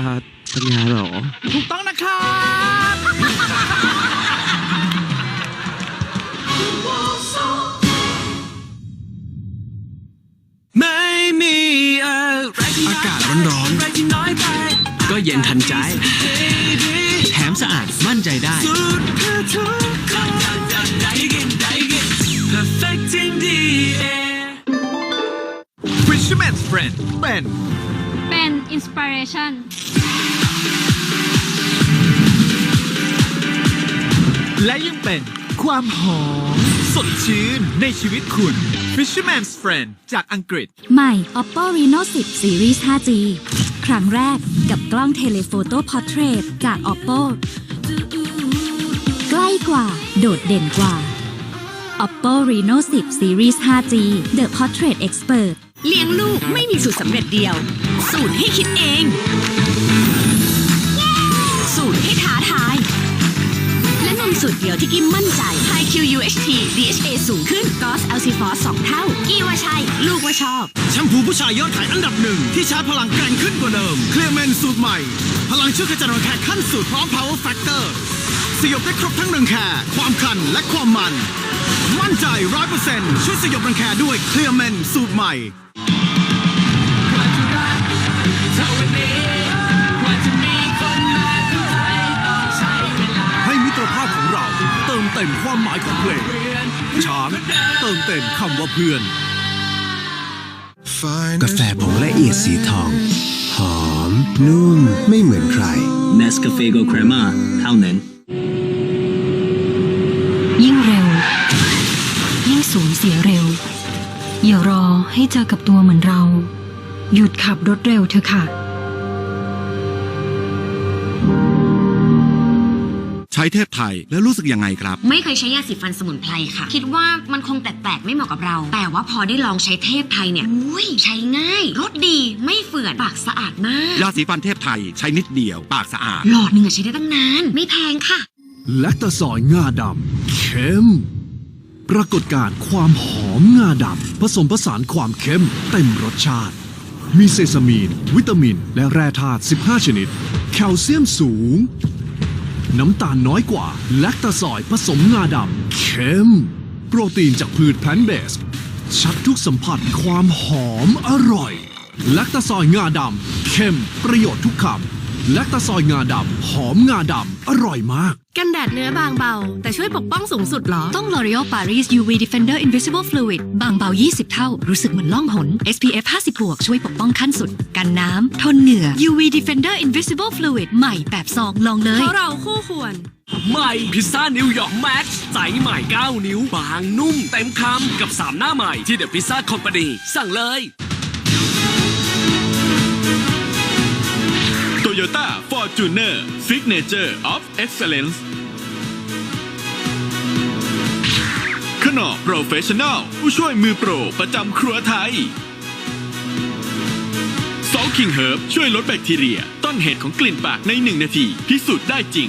าปัญญาเหรอ ถูกต้องนะครับ ไม่มีอะไรอากาศร้อนๆก็เย็นทันใจ แถมสะอาดมั่นใจได้ Fisherman's Friend เป็น เป็นอินสปิเรชัน และยังเป็นความหอมสดชื่นในชีวิตคุณ Fisherman's Friend จากอังกฤษ ใหม่ Oppo Reno 10 Series 5G ครั้งแรกกับกล้องเทเลโฟโต้พอร์เทรตจาก Oppo ใกล้กว่า โดดเด่นกว่า Oppo Reno 10 Series 5G The Portrait Expert เลี้ยงลูกไม่มีสูตรสำเร็จเดียว สูตรให้คิดเอง สูตรให้ท้ สูตรเดียวที่กิมมั่นใจ High QUHT DHA สูงขึ้น GOS LC Force 2เท่า กี้ว่าใช่ ลูกว่าชอบ แชมพูผู้ชายยอดขายอันดับหนึ่งที่ชาร์จพลังแกร่งขึ้นกว่าเดิม เคลียร์เมนสูตรใหม่ พลังช่วยขจัดรังแคขั้นสุดพร้อม power factor สยบได้ครบทั้งรังแคความคันและความมัน มั่นใจร้อยเปอร์เซ็นต์ช่วยสยบรังแคด้วยเคลียร์เมนสูตรใหม่ให้ เติมเต็มความหมายของเพลง ช้างเติมเต็มคำว่าเพื่อน กาแฟผงละเอียดสีทอง หอม นุ่ม ไม่เหมือนใคร Nescafe Go Crema เท่านั้น ยิ่งเร็ว ยิ่งสูญเสียเร็ว อย่ารอให้เจอกับตัวเหมือนเรา หยุดขับรถเร็วเถอะค่ะ ใช้เทพไทยแล้วรู้สึกยังไงครับ ไม่เคยใช้ยาสีฟันสมุนไพรค่ะ คิดว่ามันคงแปลกๆไม่เหมาะกับเรา แต่ว่าพอได้ลองใช้เทพไทยเนี่ยอุ้ยใช้ง่ายรสดีไม่เฝื่อนปากสะอาดมากยาสีฟันเทพไทยใช้นิดเดียว ปากสะอาด หลอดหนึ่งอะใช้ได้ตั้งนาน ไม่แพงค่ะ และตะซอยงาดำเข้มปรากฏการณ์ความหอมงาดำผสมผสานความเข้มเต็มรสชาติ มีเซซามีน วิตามิน และแร่ธาตุ 15 ชนิด แคลเซียมสูง น้ำตาลน้อยกว่า แลคตาซอยผสมงาดำเข้ม โปรตีนจากพืชแพลนเบส ชัดทุกสัมผัสความหอมอร่อย แลคตาซอยงาดำเข้ม ประโยชน์ทุกคำ แลคตาซอยงาดำหอมงาดำอร่อยมาก กันแดดเนื้อบางเบา แต่ช่วยปกป้องสูงสุดเหรอ ต้อง L'Oreal Paris UV Defender Invisible Fluid บางเบา 20 เท่า รู้สึกเหมือนล่องหน SPF 50บวกช่วยปกป้องขั้นสุด กันน้ำทนเหงื่อ UV Defender Invisible Fluid ใหม่แบบซองลองเลยเพราะเราคู่ควรใหม่พิซซ่านิวยอร์กแม็กซ์ใสใหม่ 9 นิ้ว บางนุ่ม เต็มคำกับ 3 หน้าใหม่ที่เดอะพิซซ่าคอมพานีสั่งเลย ต้าฟอร์จูเนอร์ซิกเนเจอร์ออฟเอ็กซ์แลนซ์ขนอโปรเฟชชั่นอลผู้ช่วยมือโปรประจำครัวไทยซอลคิงเฮิร์บช่วยลดแบคทีเรีย ต้นเหตุของกลิ่นปากใน 1 นาที พิสูจน์ได้จริง